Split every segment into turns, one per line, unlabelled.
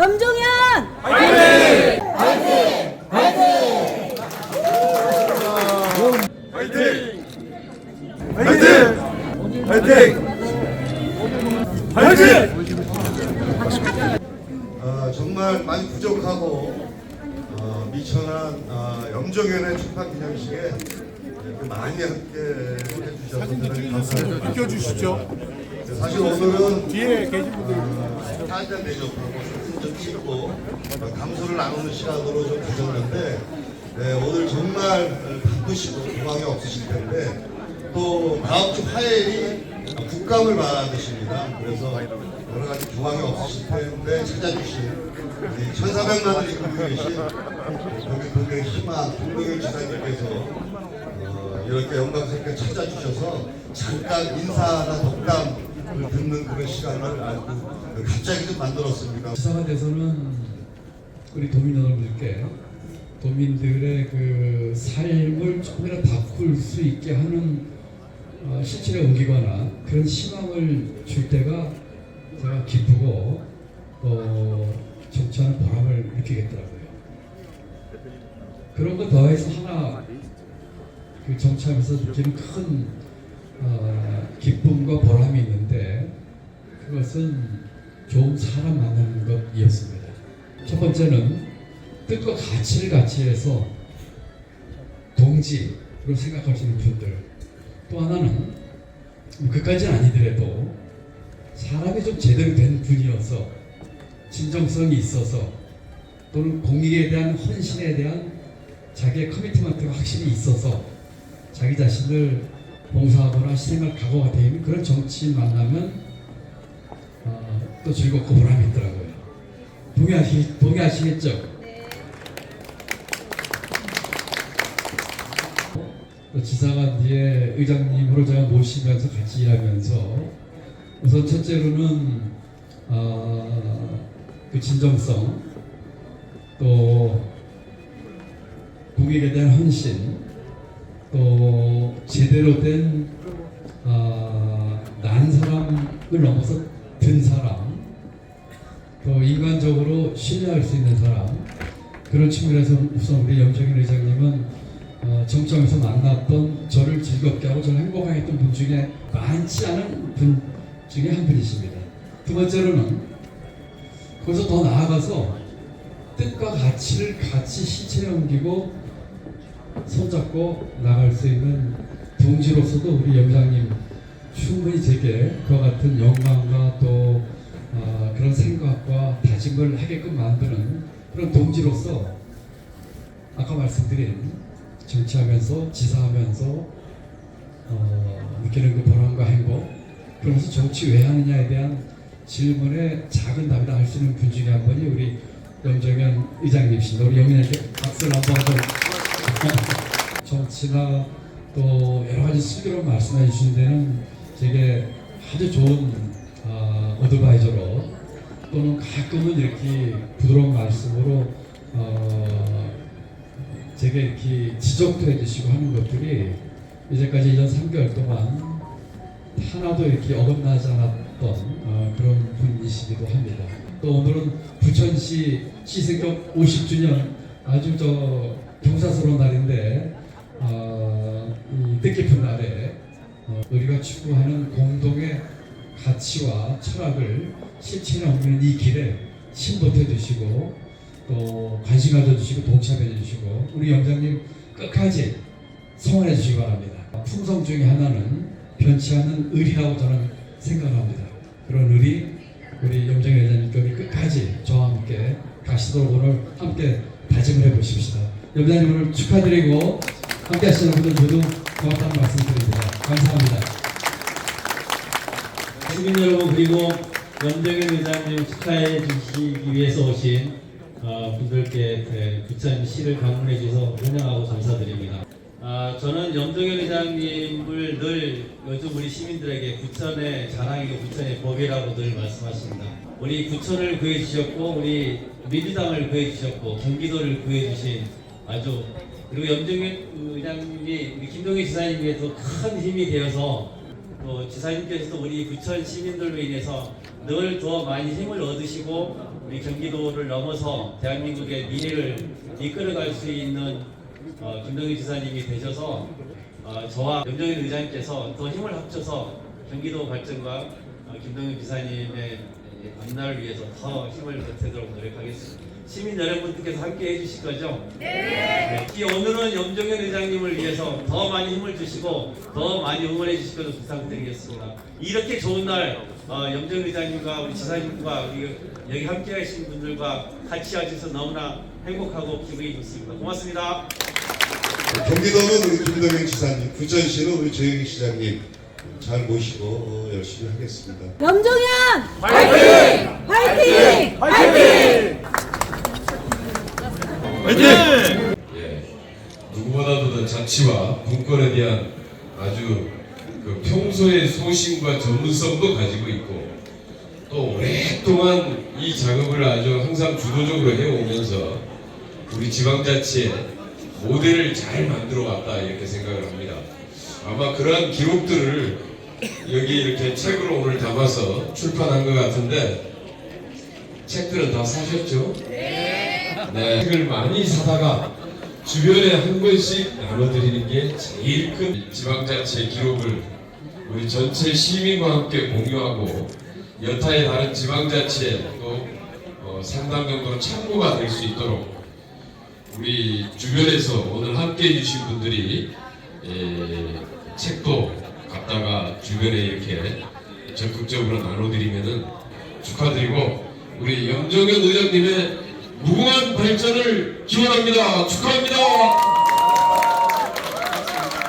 염종현
화이팅! 화이팅! 화이팅!
어, 정말 많이 부족하고 어, 미천한 어, 염정연의 출판 기념식에 이렇게 많이 함께 해주셔서 대단히 감사합니다.
비켜주시죠.
사실 오늘은
뒤에 계신 분들
한잔 대접하고 사진 좀 찍고 어, 감소를 나누는 시간으로 좀 가졌는데 네, 오늘 정말 바쁘시고 도망이 없으실 텐데 또 다음 주 화요일이 국감을 받으십니다. 그래서 여러 가지 교황이 없으실 텐데 찾아주신 우리 천사백만을 이끌고 계신 동국의 희망 동국의 지사님께서 어, 이렇게 영광스럽게 찾아주셔서 잠깐 인사나 덕담 듣는 그런 시간을 갑자기 좀 만들었습니다.
시사가 돼서는 우리 도민 여러분들께 도민들의 그 삶을 조금이라도 바꿀 수 있게 하는 어, 실천에 옮기거나 그런 희망을 줄 때가 제가 기쁘고 또 정치하는 보람을 느끼겠더라고요. 그런 거 더해서 하나 그 정치하면서 느끼는 큰 어, 기쁨과 보람이 있는데 그것은 좋은 사람 만나는 것이었습니다. 첫 번째는 뜻과 가치를 같이 해서 동지로 생각하시는 분들 또 하나는 뭐 그까지는 아니더라도 사람이 좀 제대로 된 분이어서 진정성이 있어서 또는 공익에 대한 헌신에 대한 자기의 커미트먼트가 확실히 있어서 자기 자신을 봉사하거나 희생할 각오가 되어 있는 그런 정치인 만나면 어, 또 즐겁고 보람이 있더라고요. 동의하시, 동의하시겠죠? 또 지사관 뒤에 의장님으로 제가 모시면서 같이 일하면서 우선 첫째로는 어, 그 진정성 또 국익에 대한 헌신 또 제대로 된 어, 난 사람을 넘어서 든 사람 또 인간적으로 신뢰할 수 있는 사람 그런 측면에서 우선 우리 염정인 의장님은 어, 정점에서 만났던 저를 즐겁게 하고 저를 행복하게 했던 분 중에 많지 않은 분 중에 한 분이십니다. 두 번째로는 거기서 더 나아가서 뜻과 가치를 같이 실체에 옮기고 손잡고 나갈 수 있는 동지로서도 우리 염장님 충분히 제게 그와 같은 영광과 또 어, 그런 생각과 다짐을 하게끔 만드는 그런 동지로서 아까 말씀드린 정치하면서 지사하면서 어, 느끼는 그 보람과 행복 그러면서 정치 왜 하느냐에 대한 질문에 작은 답이다 할수 있는 분 중에 한 분이 우리 염정현 의장님이십니다. 우리 염인에게 박수를 한번 좀 정치나 또 여러 가지 슬기로운 말씀해 주신 데는 제게 아주 좋은 어, 어드바이저로 또는 가끔은 이렇게 부드러운 말씀으로 어, 제게 이렇게 지적도 해주시고 하는 것들이 이제까지 1년 3개월 동안 하나도 이렇게 어긋나지 않았던 어, 그런 분이시기도 합니다. 또 오늘은 부천시 시승격 50주년 아주 저 경사스러운 날인데 어, 이 뜻깊은 날에 어, 우리가 추구하는 공동의 가치와 철학을 실천에 옮기는 이 길에 신보태 주시고 또 관심 가져 주시고 동참해 주시고 우리 영장님 끝까지 성원해 주시기 바랍니다. 품성 중에 하나는 변치 않는 의리라고 저는 생각합니다. 그런 의리 우리 염정 회장님께 끝까지 저와 함께 가시도록 오늘 함께 다짐을 해보십시다. 염장님 오늘 축하드리고 함께 하시는 분들 모두 고맙다는 말씀 드립니다. 감사합니다.
시민 여러분 그리고 염정현 의장님 축하해 주시기 위해서 오신 어, 분들께 그 부천 시를 방문해 주셔서 환영하고 감사드립니다. 아, 저는 염정현 의장님을 늘 요즘 우리 시민들에게 부천의 자랑이고 부천의 법이라고 늘 말씀하십니다. 우리 부천을 구해 주셨고 우리 민주당을 구해 주셨고 경기도를 구해 주신 아주 그리고 염정현 의장님이 김동희 지사님께도 큰 힘이 되어서 또 지사님께서도 우리 부천 시민들로 인해서 늘 더 많이 힘을 얻으시고 우리 경기도를 넘어서 대한민국의 미래를 이끌어갈 수 있는 어, 김동희 지사님이 되셔서 어, 저와 염정인 의장님께서 더 힘을 합쳐서 경기도 발전과 어, 김동희 지사님의 앞날을 위해서 더 힘을 보태도록 노력하겠습니다. 시민 여러분들께서 함께 해주실 거죠? 네. 특히 오늘은 염정현 의장님을 위해서 더 많이 힘을 주시고 더 많이 응원해 주실 것을 부탁드리겠습니다. 이렇게 좋은 날 어, 염정현 의장님과 우리 지사님과 우리 여기 함께 하신 분들과 같이 와주셔서 너무나 행복하고 기분이 좋습니다. 고맙습니다.
경기도는 우리 김동영 지사님, 부천시는 우리 조영희 시장님 잘 모시고 어, 열심히 하겠습니다.
염종현 화이팅! 화이팅! 화이팅!
예, 누구보다도 더 자치와 분권에 대한 아주 그 평소의 소신과 전문성도 가지고 있고 또 오랫동안 이 작업을 아주 항상 주도적으로 해오면서 우리 지방자치의 모델을 잘 만들어 왔다 이렇게 생각을 합니다. 아마 그러한 기록들을 여기 이렇게 책으로 오늘 담아서 출판한 것 같은데 책들은 다 사셨죠? 네. 책을 많이 사다가 주변에 한 권씩 나눠드리는 게 제일 큰 지방자치의 기록을 우리 전체 시민과 함께 공유하고 여타의 다른 지방자치에 또 어, 상당 정도로 참고가 될 수 있도록 우리 주변에서 오늘 함께 해주신 분들이 에, 책도 갖다가 주변에 이렇게 적극적으로 나눠드리면은 축하드리고 우리 염정현 의장님의 무궁한 발전을 기원합니다. 축하합니다.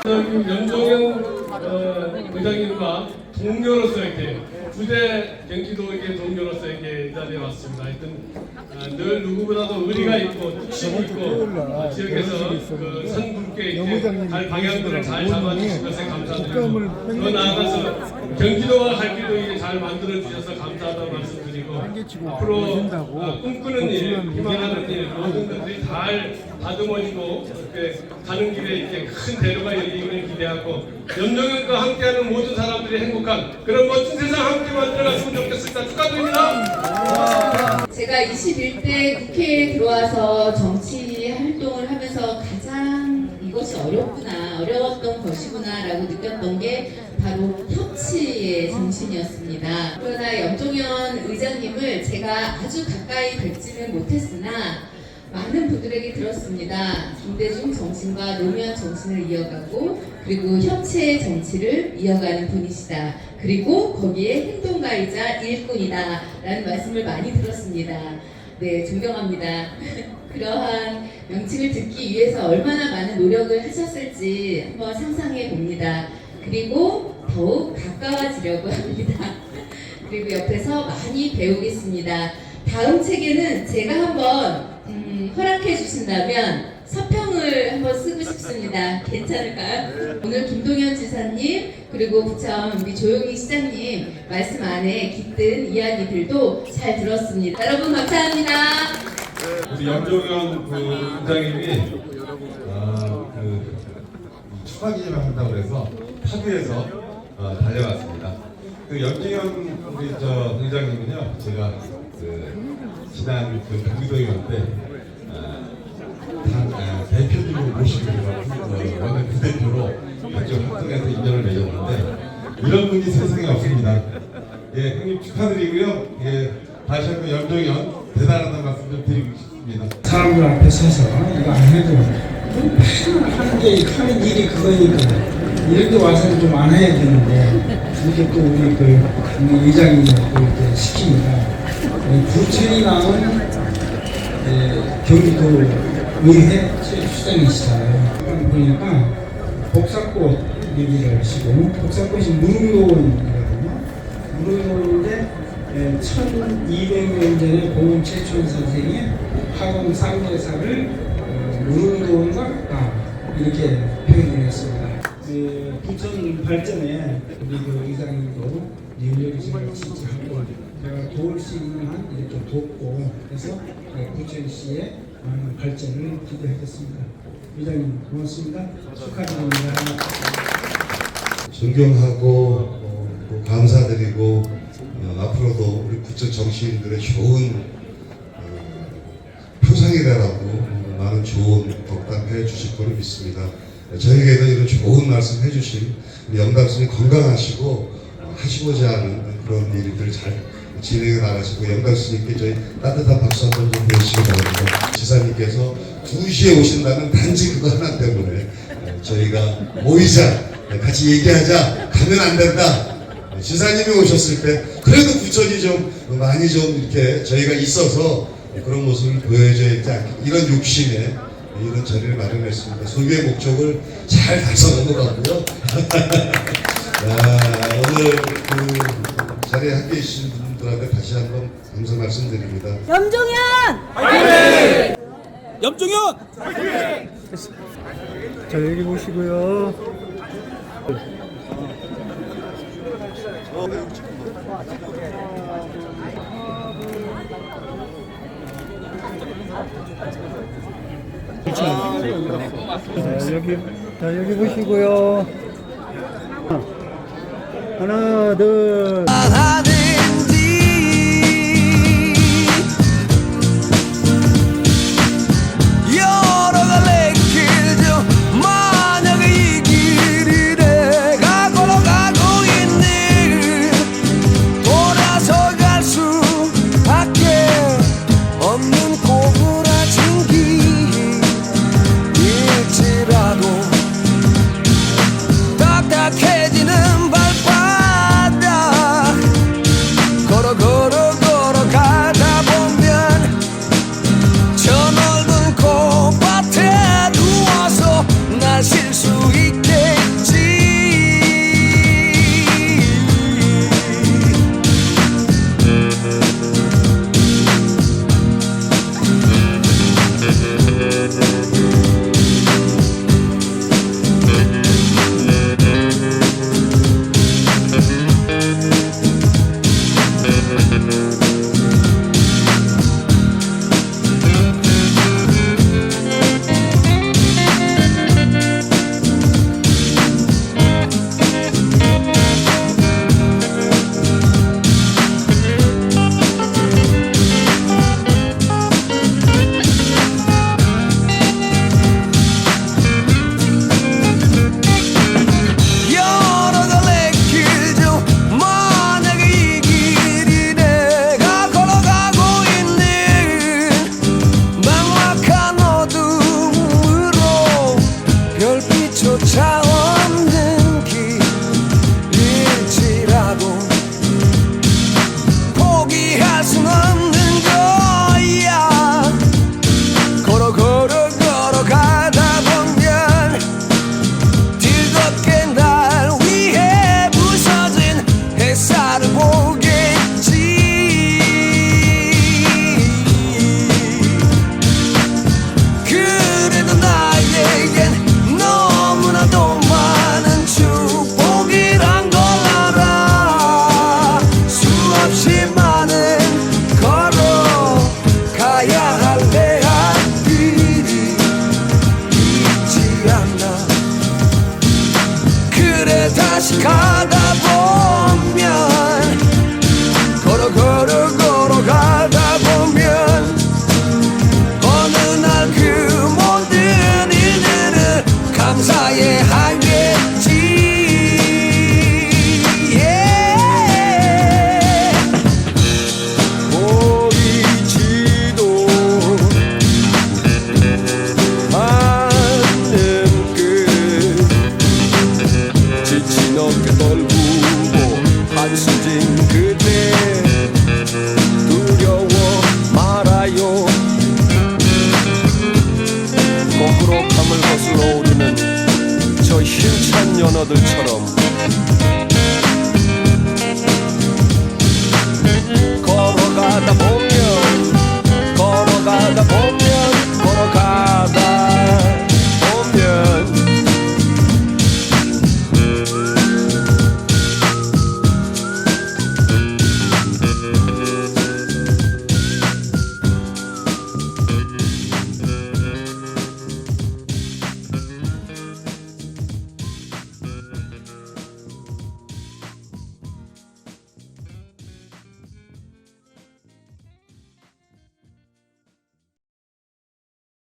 연동형 어, 의장님과 동료로서 이렇게 부대 경기도의 동료로서 이렇게 이 자리에 왔습니다. 하여튼 아, 늘 누구보다도 의리가 있고 뜻이 있고 아, 지역에서 그 선분께 이렇게 잘 방향들을 잘 잡아주신 것에 감사드리고 더 나아가서 경기도와 갈기도 이게 잘 만들어 주셔서 감사하다는 말씀드 리고 앞으로 아, 꿈꾸는 일, 희망하는 일 모든 것들이 잘 다듬어지고 이렇게 가는 길에 이렇게 큰 대로가 열리기를 기대하고 연정현과 함께하는 모든 사람들이 행복한 그런 멋진 세상 함께 만들어갔으면 좋겠습니다. 축하드립니다.
제가 21대 국회에 들어와서 정치 활동을 하면서 가장 이것이 어렵구나, 어려웠던 것이구나라고 느꼈던 게 바로 협치의 정신이었습니다. 그러나 염종현 의장님을 제가 아주 가까이 뵙지는 못했으나 많은 분들에게 들었습니다. 김대중 정신과 노무현 정신을 이어가고 그리고 협치의 정치를 이어가는 분이시다. 그리고 거기에 행동가이자 일꾼이다. 라는 말씀을 많이 들었습니다. 네, 존경합니다. 그러한 명칭을 듣기 위해서 얼마나 많은 노력을 하셨을지 한번 상상해 봅니다. 그리고 더욱 가까워지려고 합니다. 그리고 옆에서 많이 배우겠습니다. 다음 책에는 제가 한번 음, 허락해 주신다면 서평을 한번 쓰고 싶습니다. 괜찮을까요? 오늘 김동현 지사님 그리고 부천 우리 조용희 시장님 말씀 안에 깃든 이야기들도 잘 들었습니다. 여러분 감사합니다.
우리 염종현 그 부장님이 어, 그 추가기를 한다고 해서 파주에서 어, 달려왔습니다. 그 염종현 우리 저 회장님은요, 제가 그 지난 그 경기도 의원 때 어, 당 어, 대표님으로 모시고 어, 원내 부대표로 같이 활동해서 인연을 맺었는데 이런 분이 세상에 없습니다. 예, 형님 축하드리고요. 예, 다시 한번 염종현 대단하다는 말씀 좀 드리고 싶습니다.
사람들 앞에 서서 이거 안 해도 하는 게 하는 일이 그거니까 이렇게 와서는 좀 안 해야 되는데 이렇게 또 우리 그또 이렇게 시키니까 이 부천이 나온 에, 경기도 의회 수장이시잖아요. 보니까 복사꽃 얘기를 하시고 복사꽃이 무릉도원이거든요. 무릉도원인데 1200년 전에 공원 최초원 선생이 학원 상대사를 어, 무릉도원과 같다 이렇게 표현을 했습니다. 그 부천 발전에 우리 그 의장님도 연력이식을 지지하고 제가 도울 수 있는 한 이렇게 돕고 해서 어, 부천 시의 많은 발전을 기대하겠습니다. 의장님 고맙습니다. 축하드립니다.
존경하고 감사드리고 어, 앞으로도 우리 구청 정치인들의 좋은 어, 표상이라고 많은 좋은 덕담해 주실 거로 믿습니다. 저에게도 이런 좋은 말씀 해주신 영감스님 건강하시고 어, 하시고자 하는 그런 일들 잘 진행해 나가시고 영감스님께 저희 따뜻한 박수 한 번 좀 보내주시기 바랍니다. 지사님께서 2시에 오신다는 단지 그거 하나 때문에 어, 저희가 모이자 같이 얘기하자 가면 안 된다 지사님이 오셨을 때 그래도 구천이 좀 많이 좀 이렇게 저희가 있어서 그런 모습을 보여줘야 되지 않겠 이런 욕심에 이런 자리를 마련했습니다. 소유의 목적을 잘 달성한 것 같고요. 야, 오늘 그 자리에 함께 해주신 분들한테 다시 한번 감사 말씀드립니다.
염종현!
염종현
자 여기 보시고요. 자 여기 자 여기 보시고요. 하나 둘.
다시 가다 보면